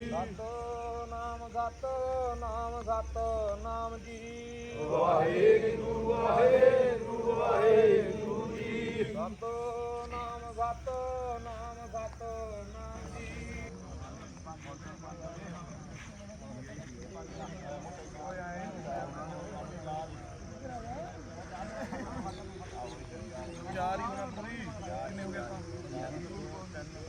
ਸਤ ਨਾਮ ਸਤ ਨਾਮ ਸਤ ਨਾਮ ਜੀ। ਵਾਹਿਗੁਰੂ ਵਾਹਿਗੁਰੂ ਵਾਹਿਗੁਰੂ ਜੀ। ਸਤ ਨਾਮ ਸਤ ਨਾਮ ਸਤ ਨਾਮ ਜੀ ਚਾਰ ਹੀ ਹੋਣਾ ਪੂਰੀ ਕਿੰਨੇ ਹੋ ਗਏ ਆਪਾਂ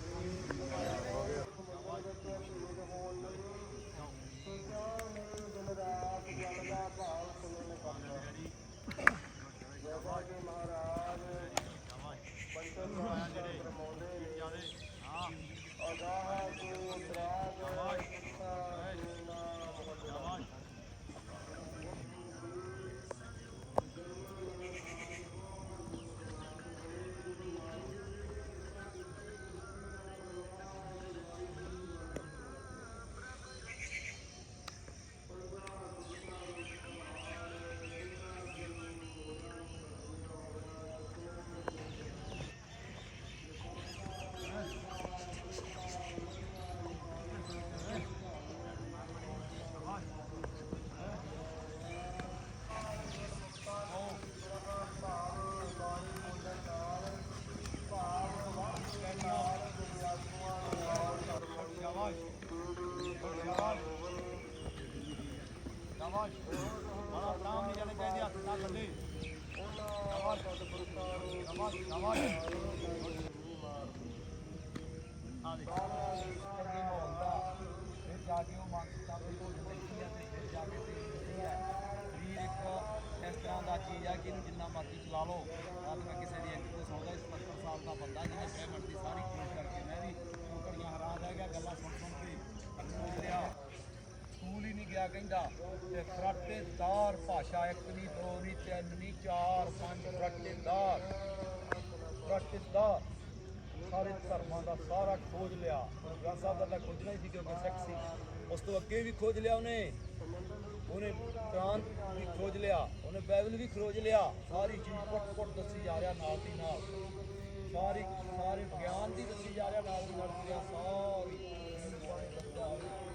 ਫਿਰ ਜਾ ਕੇ ਉਹ ਮਾਨਸਿਕਤਾ ਤੋਂ ਭੁੱਲ ਜਾਂਦੀ ਹੈ ਤੇ ਫਿਰ ਜਾ ਕੇ ਤੇ ਵੀ ਇੱਕ ਇਸ ਤਰ੍ਹਾਂ ਦਾ ਚੀਜ਼ ਹੈ ਕਿ ਇਹਨੂੰ ਜਿੰਨਾ ਮਰਜ਼ੀ ਚਲਾ ਲਓ। ਅੱਜ ਮੈਂ ਕਿਸੇ ਦੀ ਇੱਕ ਤੋਂ ਸੁਣਦਾ ਇਸ 75 ਸਾਲ ਦਾ ਬੰਦਾ ਜਿਹਨੇ ਬ੍ਰਹਿਮੰਡ ਦੀ ਸਾਰੀ ਖੋਜ ਕਰਕੇ ਮੈਂ ਵੀ ਟੋਕਰੀਆਂ ਹੈਰਾਨ ਰਹਿ ਗਿਆ, ਗੱਲਾਂ ਸੁਣ ਸੁਣ ਕੇ ਅਖੋਜ ਰਿਹਾ ਸਕੂਲ ਹੀ ਨਹੀਂ ਗਿਆ ਕਹਿੰਦਾ, ਤੇ ਫਰਾਟੇਦਾਰ ਭਾਸ਼ਾ ਇੱਕ ਨਹੀਂ ਦੋ ਨਹੀਂ ਤਿੰਨ ਨਹੀਂ ਚਾਰ, ਪੰਜ, ਫਰਾਟੇਦਾਰ। ਫਰਾਟੇਦਾਰ, ਸਾਰੇ ਧਰਮਾਂ ਦਾ ਸਾਰਾ ਖੋਜ ਲਿਆ। ਗ੍ਰੰਥ ਸਾਹਿਬ ਦਾ ਖੋਜਣਾ ਹੀ ਸੀ ਕਿਉਂਕਿ ਸਿੱਖ ਸੀ। ਉਸ ਤੋਂ ਅੱਗੇ ਵੀ ਖੋਜ ਲਿਆ ਉਹਨੇ। ਉਹਨੇ ਕੁਰਾਨ ਵੀ ਖੋਜ ਲਿਆ, ਉਹਨੇ ਬਾਈਬਲ ਵੀ ਖੋਜ ਲਿਆ। ਸਾਰੀ ਚੀਜ਼ ਪੁੱਟ ਪੁੱਟ ਦੱਸੀ ਜਾ ਰਿਹਾ ਨਾਲ ਦੀ ਨਾਲ। ਸਾਰੀ, ਸਾਰੇ ਵਿਗਿਆਨ ਦੀ ਦੱਸੀ ਜਾ ਰਿਹਾ ਨਾਲ ਦੀ ਨਾਲ। ਸਾਰੀ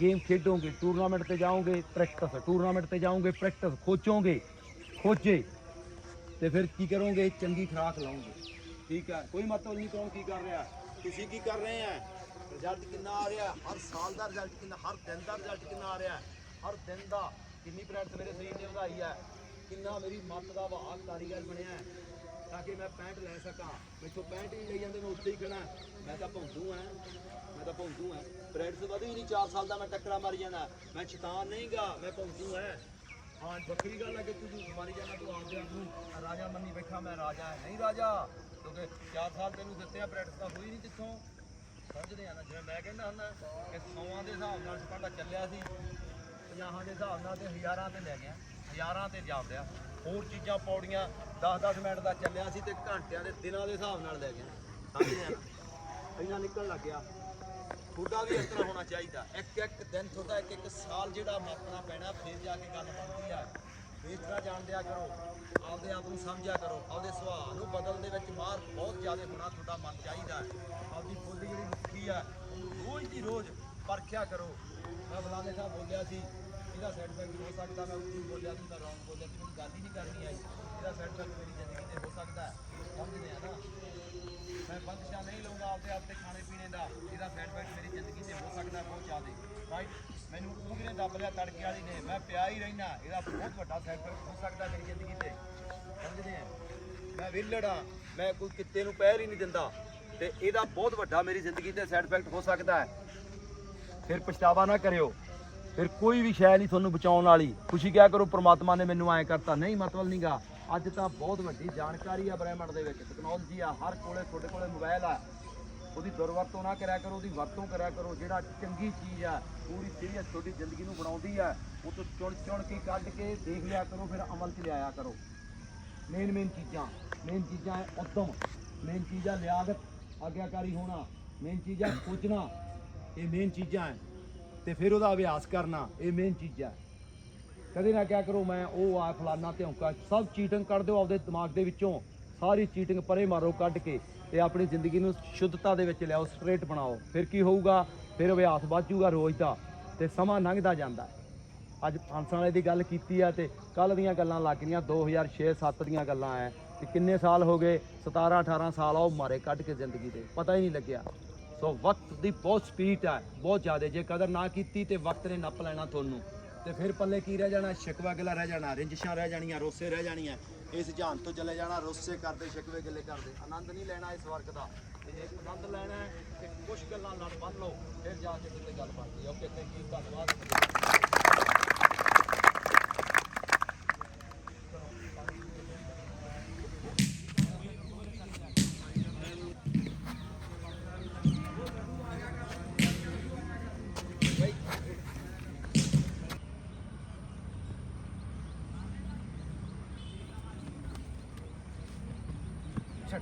ਗੇਮ ਖੇਡੋਗੇ ਟੂਰਨਾਮੈਂਟ ਤੇ ਜਾਓਗੇ ਪ੍ਰੈਕਟਿਸ ਟੂਰਨਾਮੈਂਟ ਤੇ ਜਾਓਗੇ ਪ੍ਰੈਕਟਿਸ ਖੋਚੋਗੇ ਖੋਜੇ, ਤੇ ਫਿਰ ਕੀ ਕਰੋਗੇ? ਚੰਗੀ ਖੁਰਾਕ ਲਾਓਗੇ। ਠੀਕ ਹੈ? ਕੋਈ ਮਤਲਬ ਨਹੀਂ ਕੌਣ ਕੀ ਕਰ ਰਿਹਾ। ਤੁਸੀਂ ਕੀ ਕਰ ਰਹੇ ਆ ਰਿਜ਼ਲਟ ਕਿੰਨਾ ਆ ਰਿਹਾ? ਹਰ ਸਾਲ ਦਾ ਰਿਜ਼ਲਟ ਕਿੰਨਾ, ਹਰ ਦਿਨ ਦਾ ਰਿਜ਼ਲਟ ਕਿੰਨਾ ਆ ਰਿਹਾ? ਹਰ ਦਿਨ ਦਾ ਕਿੰਨੀ ਪ੍ਰੈਕਟਿਸ ਮੇਰੇ ਸਰੀਰ ਨੇ ਵਧਾਈ ਹੈ? ਕਿੰਨਾ ਮੇਰੀ ਮੱਤ ਦਾ ਵਾਹਕ ਕਾਰੀਗਰ ਬਣਿਆ ਹੈ? ਤਾਂ ਕਿ ਮੈਂ ਪੈਂਟ ਲੈ ਸਕਾਂ। ਮੈਥੋਂ ਪੈਂਟ ਹੀ ਲਈ ਜਾਂਦੇ, ਮੈਂ ਉੱਥੇ ਹੀ ਖੜਾ ਮੈਂ ਤਾਂ ਭੌਂਦੂ ਆ। ਮੈਂ ਤਾਂ ਭੌਂਦੂ ਆ। ਪ੍ਰੈਕਟਿਸ ਵਧੀ ਨਹੀਂ 4 ਸਾਲ ਦਾ ਮੈਂ ਟੱਕਰਾ ਮਾਰੀ ਜਾਣਾ ਮੈਂ ਸ਼ੈਤਾਨ ਨਹੀਂਗਾ, ਮੈਂ ਭੌਂਦੂ ਆ। ਹਾਂ, ਵੱਖਰੀ ਗੱਲ ਹੈ ਕਿ ਤੂੰ ਮਾਰੀ ਜਾਣਾ ਤੂੰ ਆਪਦੇ ਆਪ ਨੂੰ ਰਾਜਾ ਮੰਨੀ ਬੈਠਾ, ਮੈਂ ਰਾਜਾ ਨਹੀਂ ਰਾਜਾ। ਕਿਉਂਕਿ 4 ਸਾਲ ਤੈਨੂੰ ਦਿੱਤੇ ਆ ਪ੍ਰੈਕਟਿਸ ਤਾਂ ਹੋਈ ਨਹੀਂ ਜਿੱਥੋਂ। ਸਮਝਦੇ ਆ ਨਾ, ਜਿਵੇਂ ਮੈਂ ਕਹਿੰਦਾ ਹੁੰਦਾ ਕਿ ਸੌਆਂ ਦੇ ਹਿਸਾਬ ਨਾਲ ਸਾਡਾ ਚੱਲਿਆ ਸੀ, ਪੰਜਾਹਾਂ ਦੇ ਹਿਸਾਬ ਨਾਲ ਤੇ ਹਜ਼ਾਰਾਂ ਤੇ ਲੈ ਗਿਆ, ਹਜ਼ਾਰਾਂ ਤੇ ਜਾਪਦਿਆ। ਹੋਰ ਚੀਜ਼ਾਂ ਪੌੜੀਆਂ 10-10 ਮਿੰਟ ਦਾ ਚੱਲਿਆ ਸੀ ਤੇ ਘੰਟਿਆਂ ਦੇ ਦਿਨਾਂ ਦੇ ਹਿਸਾਬ ਨਾਲ ਲੈ ਗਿਆ ਸਮਝਦੇ ਇੰਨਾ ਨਿਕਲ ਲੱਗ ਗਿਆ। ਤੁਹਾਡਾ ਵੀ ਇਸ ਤਰ੍ਹਾਂ ਹੋਣਾ ਚਾਹੀਦਾ। ਇੱਕ ਇੱਕ ਦਿਨ ਤੁਹਾਡਾ ਇੱਕ ਇੱਕ ਸਾਲ ਜਿਹੜਾ ਮਾਪਣਾ ਪੈਣਾ, ਫਿਰ ਜਾ ਕੇ ਗੱਲ ਬਣਦੀ ਆ। ਇਸ ਤਰ੍ਹਾਂ ਜਾਣਦਿਆ ਕਰੋ, ਆਪਦੇ ਆਪ ਨੂੰ ਸਮਝਿਆ ਕਰੋ। ਆਪਦੇ ਸੁਭਾਅ ਨੂੰ ਬਦਲਣ ਦੇ ਵਿੱਚ ਮਾਰ ਬਹੁਤ ਜ਼ਿਆਦਾ ਹੋਣਾ ਤੁਹਾਡਾ ਮਨ ਚਾਹੀਦਾ ਆਪਦੀ ਬੋਲੀ ਜਿਹੜੀ ਮੁੱਖੀ ਆ, ਉਹਨੂੰ ਰੋਜ਼ ਦੀ ਰੋਜ਼ ਪਰਖਿਆ ਕਰੋ। ਮੈਂ ਬਲਾਦੇ ਸਾਹਿਬ ਬੋਲਿਆ ਸੀ, ਇਹਦਾ ਸਾਈਡ ਇਫੈਕਟ ਹੋ ਸਕਦਾ, ਮੈਂ ਉੱਚੀ ਬੋਲਿਆ ਸੀ ਮੈਂ ਰੌਂਗ ਬੋਲਿਆ ਸੀ ਗੱਲ ਹੀ ਨਹੀਂ ਕਰਨੀ ਆਈ। ਇਹਦਾ ਸਾਈਡ ਮੇਰੀ ਜ਼ਿੰਦਗੀ ਤੇ ਹੋ ਸਕਦਾ ਸਮਝਦੇ ਆ ਨਾ? ਮੈਂ ਬੰਦਸ਼ਾ ਨਹੀਂ ਲਊਂਗਾ ਆਪਦੇ ਆਪ ਤੇ ਖਾਣੇ ਪੀਣੇ ਦਾ। ਇਹਦਾ ਸਾਈਡ ਇਫੈਕਟ ਮੇਰੀ ਜ਼ਿੰਦਗੀ ਤੇ ਹੋ ਸਕਦਾ ਬਹੁਤ ਜ਼ਿਆਦਾ। ਰਾਈਟ ਮੈਨੂੰ ਉਂਗਲੀ ਨੇ ਦੱਬ ਲਿਆ, ਤੜਕੇ ਵਾਲੀ ਨੇ। ਮੈਂ ਪਿਆ ਹੀ ਰਹਿਣਾ। ਇਹਦਾ ਬਹੁਤ ਵੱਡਾ ਸਾਈਡ ਹੋ ਸਕਦਾ ਮੇਰੀ ਜ਼ਿੰਦਗੀ ਤੇ। ਸਮਝਦੇ ਆ? ਮੈਂ ਵਿਹਲੜਾ ਮੈਂ ਕੋਈ ਕਿੱਤੇ ਨੂੰ ਪੈਰ ਹੀ ਨਹੀਂ ਦਿੰਦਾ। ਤੇ ਇਹਦਾ ਬਹੁਤ ਵੱਡਾ ਮੇਰੀ ਜ਼ਿੰਦਗੀ ਤੇ ਸਾਈਡ ਇਫੈਕਟ ਹੋ ਸਕਦਾ ਹੈ। ਫਿਰ ਪਛਤਾਵਾ ਨਾ ਕਰਿਓ। ਫਿਰ ਕੋਈ ਵੀ ਸ਼ੈ ਨਹੀਂ ਤੁਹਾਨੂੰ ਬਚਾਉਣ ਵਾਲੀ। ਖੁਸ਼ੀ ਕਿਆ ਕਰੋ, ਪ੍ਰਮਾਤਮਾ ਨੇ ਮੈਨੂੰ ਐਂ ਕਰਤਾ। ਨਹੀਂ, ਮਤਲਬ ਨਹੀਂਗਾ ਅੱਜ ਤਾਂ ਬਹੁਤ ਵੱਡੀ ਜਾਣਕਾਰੀ ਆ ਬ੍ਰਹਿਮੰਡ ਦੇ ਵਿੱਚ। ਟੈਕਨੋਲੋਜੀ ਆ, ਹਰ ਕੋਲੇ ਤੁਹਾਡੇ ਕੋਲੇ ਮੋਬਾਈਲ ਆ। ਉਹਦੀ ਦੁਰਵਰਤੋਂ ਨਾ ਕਰਿਆ ਕਰੋ, ਉਹਦੀ ਵਰਤੋਂ ਕਰਿਆ ਕਰੋ। ਜਿਹੜਾ ਚੰਗੀ ਚੀਜ਼ ਆ, ਪੂਰੀ ਸੀਰੀਅਸ ਤੁਹਾਡੀ ਜ਼ਿੰਦਗੀ ਨੂੰ ਬਣਾਉਂਦੀ ਆ, ਉਹ ਤੋਂ ਚੁਣ ਚੁਣ ਕੇ ਕੱਢ ਕੇ ਦੇਖ ਲਿਆ ਕਰੋ, ਫਿਰ ਅਮਲ 'ਚ ਲਿਆਇਆ ਕਰੋ। ਮੇਨ ਮੇਨ ਚੀਜ਼ਾਂ। ਮੇਨ ਚੀਜ਼ਾਂ ਹੈ ਉਦਮ। ਮੇਨ ਚੀਜ਼ਾਂ ਲਿਆਦਤ, ਆਗਿਆਕਾਰੀ ਹੋਣਾ। ਮੇਨ ਚੀਜ਼ਾਂ ਸੋਚਣਾ। ਇਹ ਮੇਨ ਚੀਜ਼ਾਂ ਹੈ ਤੇ ਫਿਰ ਉਹਦਾ ਅਭਿਆਸ ਕਰਨਾ, ਇਹ ਮੇਨ ਚੀਜ਼ ਹੈ ਕਦੇ ਨਾ ਕਿਆ ਕਰੋ, ਮੈਂ ਉਹ ਆ, ਫਲਾਨਾ ਧਿਉਂਕਾ ਸਭ ਚੀਟਿੰਗ ਕੱਢ ਦਿਓ ਆਪਦੇ ਦਿਮਾਗ ਦੇ ਵਿੱਚੋਂ। ਸਾਰੀ ਚੀਟਿੰਗ ਪਰੇ ਮਾਰੋ, ਕੱਢ ਕੇ ਤੇ ਆਪਣੀ ਜ਼ਿੰਦਗੀ ਨੂੰ ਸ਼ੁੱਧਤਾ ਦੇ ਵਿੱਚ ਲਿਆਓ ਸਟ੍ਰੇਟ ਬਣਾਓ। ਫਿਰ ਕੀ ਹੋਊਗਾ? ਫਿਰ ਅਭਿਆਸ ਵੱਧੂਗਾ ਰੋਜ਼ ਦਾ ਤੇ ਸਮਾਂ ਲੰਘਦਾ ਜਾਂਦਾ। ਅੱਜ ਫਾਂਸਾਂ ਵਾਲੇ ਦੀ ਗੱਲ ਕੀਤੀ ਆ ਤੇ ਕੱਲ ਦੀਆਂ ਗੱਲਾਂ ਲੱਗ ਗਈਆਂ 2006-7 ਦੀਆਂ ਗੱਲਾਂ ਐ। ਤੇ ਕਿੰਨੇ ਸਾਲ ਹੋ ਗਏ? 17-18 ਸਾਲ ਆ, ਉਹ ਮਾਰੇ ਕੱਢ ਕੇ ਜ਼ਿੰਦਗੀ ਦੇ। ਪਤਾ ਹੀ ਨਹੀਂ ਲੱਗਿਆ। ਸੋ ਵਕਤ ਦੀ ਬਹੁਤ ਸਪੀਡ ਹੈ ਬਹੁਤ ਜ਼ਿਆਦਾ। ਜੇ ਕਦਰ ਨਾ ਕੀਤੀ ਤੇ ਵਕਤ ਨੇ ਨੱਪ ਲੈਣਾ ਤੁਹਾਨੂੰ। ਤੇ ਫਿਰ ਪੱਲੇ ਕੀ ਰਹਿ ਜਾਣਾ? ਸ਼ਿਕਵਾ ਗਿਲਾ ਰਹਿ ਜਾਣਾ, ਰਿੰਜਸ਼ਾਂ ਰਹਿ ਜਾਣੀਆਂ, ਰੋਸੇ ਰਹਿ ਜਾਣੀਆਂ। ਇਸ ਜਹਾਨ ਤੋਂ ਚਲੇ ਜਾਣਾ, ਰੋਸੇ ਕਰਦੇ, ਸ਼ਿਕਵੇ ਗਿਲੇ ਕਰਦੇ। ਆਨੰਦ ਨਹੀਂ ਲੈਣਾ ਇਸ ਵਰਗ ਦਾ। ਤੇ ਜੇ ਆਨੰਦ ਲੈਣਾ ਹੈ, ਤੇ ਕੁਝ ਗੱਲਾਂ ਨਾਲ ਬੰਨ ਲਓ, ਫਿਰ ਜਾ ਕੇ ਕਿਤੇ ਗੱਲ ਬਣਦੀ ਓਕੇ ਥੈਂਕ ਯੂ ਧੰਨਵਾਦ। 这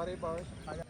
body bars.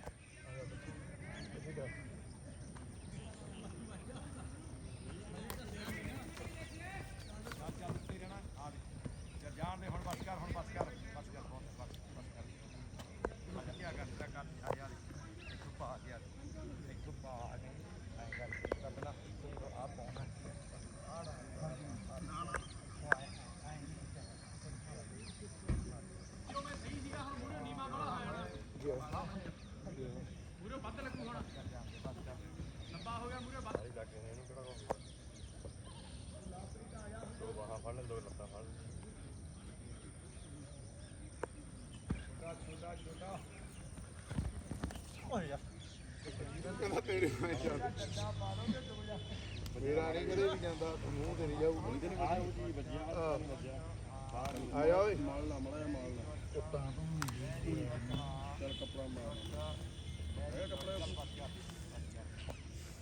ਮੇਰਾ ਨਹੀਂ ਕਦੇ ਵੀ ਜਾਂਦਾ ਮੂੰਹ ਤੇ ਨਹੀਂ ਜਾਊ ਇਹਦੇ ਨਹੀਂ ਆਉ ਜੀ ਵੱਜਿਆ ਆਇਆ ਓਏ। ਮਾਲ ਨਾ ਮੜਾ ਮਾਲ ਨਾ। ਕੁੱਤਾ। ਚੱਲ ਕਪੜਾ ਮਾਰ ਇਹ ਕਪੜਾ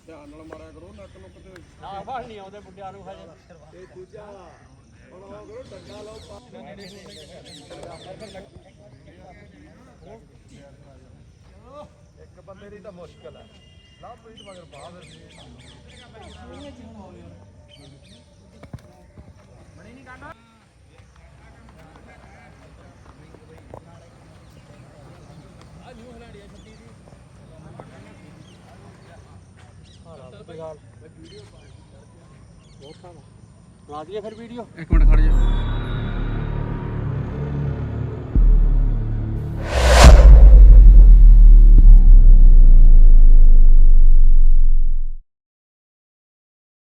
ਧਿਆਨ ਨਾਲ ਮਾਰਿਆ ਕਰੋ ਨੱਕ ਨੁੱਕ ਤੇ। ਨਾ ਬਾਹਰ ਨਹੀਂ ਆਉਂਦੇ ਮੁੰਡਿਆਂ ਨੂੰ ਹਜੇ ਇਹ ਦੂਜਾ। ਹੁਣ ਉਹ ਕਰੋ ਡੰਡਾ ਲਾਓ ਇੱਕ ਬੰਦੇ ਦੀ ਤਾਂ ਮੁਸ਼ਕਲ ਹੈ ਲਵਪ੍ਰੀਤ ਮਗਰ ਬਾਹਰ ਲਾ ਦਈਏ ਫਿਰ ਵੀਡੀਓ। ਇੱਕ ਮਿੰਟ ਖੜ ਜਾ।